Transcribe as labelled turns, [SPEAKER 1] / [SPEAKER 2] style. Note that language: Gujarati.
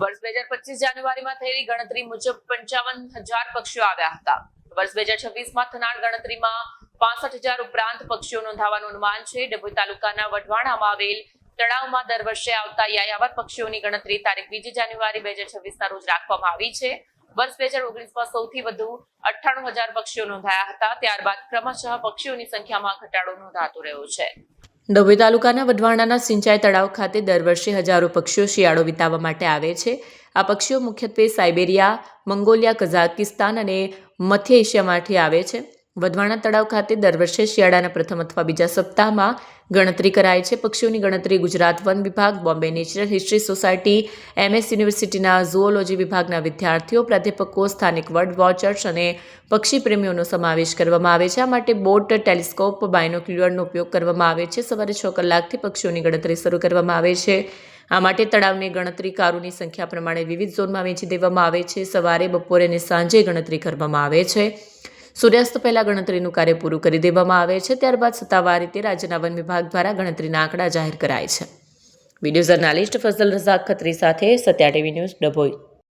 [SPEAKER 1] વર્ષ બે હજાર પચીસ જાન્યુઆરીમાં થયેલી ગણતરી મુજબ પંચાવન હજાર પક્ષીઓ આવ્યા હતા. વર્ષ બે હજાર છવ્વીસમાં થનાર ગણતરીમાં પાસઠ હજાર ઉપરાંત પક્ષીઓ નોંધાવાનું અનુમાન છે. ડભોઈ તાલુકાના વઢવાણામાં આવેલ તળાવમાં દર વર્ષે આવતા યાયાવર પક્ષીઓની ગણતરી તારીખ બીજી જાન્યુઆરી બે હજાર છવ્વીસના રોજ રાખવામાં આવી છે. વર્ષ બે હજાર ઓગણીસમાં સૌથી વધુ અઠ્ઠાણું હજાર પક્ષીઓ નોંધાયા હતા. ત્યારબાદ ક્રમશઃ પક્ષીઓની સંખ્યામાં ઘટાડો નોંધાતો રહ્યો છે.
[SPEAKER 2] ડભોઈ તાલુકાના વઢવાણાના સિંચાઈ તળાવ ખાતે દર વર્ષે હજારો પક્ષીઓ શિયાળો વિતાવવા માટે આવે છે. આ પક્ષીઓ મુખ્યત્વે સાઇબેરિયા, મંગોલિયા, કઝાકિસ્તાન અને મધ્ય એશિયામાંથી આવે છે. વઢવાણા તળાવ ખાતે દર વર્ષે શિયાળાના પ્રથમ અથવા બીજા સપ્તાહમાં ગણતરી કરાય છે. પક્ષીઓની ગણતરી ગુજરાત વન વિભાગ, Bombay natural history society MS યુનિવર્સિટીના ઝુઓલોજી વિભાગના વિદ્યાર્થીઓ, પ્રાધ્યાપકો, સ્થાનિક વર્ડ વોચર્સ અને પક્ષી પ્રેમીઓનો સમાવેશ કરવામાં આવે છે. આ માટે બોટ, ટેલિસ્કોપ, બાયનોક્યુલરનો ઉપયોગ કરવામાં આવે છે. સવારે છ કલાકથી પક્ષીઓની ગણતરી શરૂ કરવામાં આવે છે. આ માટે તળાવની ગણતરીકારોની સંખ્યા પ્રમાણે વિવિધ ઝોનમાં વહેંચી દેવામાં આવે છે. સવારે, બપોરે અને સાંજે ગણતરી કરવામાં આવે છે. સૂર્યાસ્ત પહેલાં ગણતરીનું કાર્ય પૂરું કરી દેવામાં આવે છે, ત્યારબાદ સત્તાવાર રીતે રાજ્યના વન વિભાગ દ્વારા ગણતરીના આંકડા જાહેર કરાય છે. વીડિયો જર્નાલિસ્ટ ફઝલ રઝાક ખત્રી સાથે સત્યા ટીવી ન્યૂઝ ડભોઈ.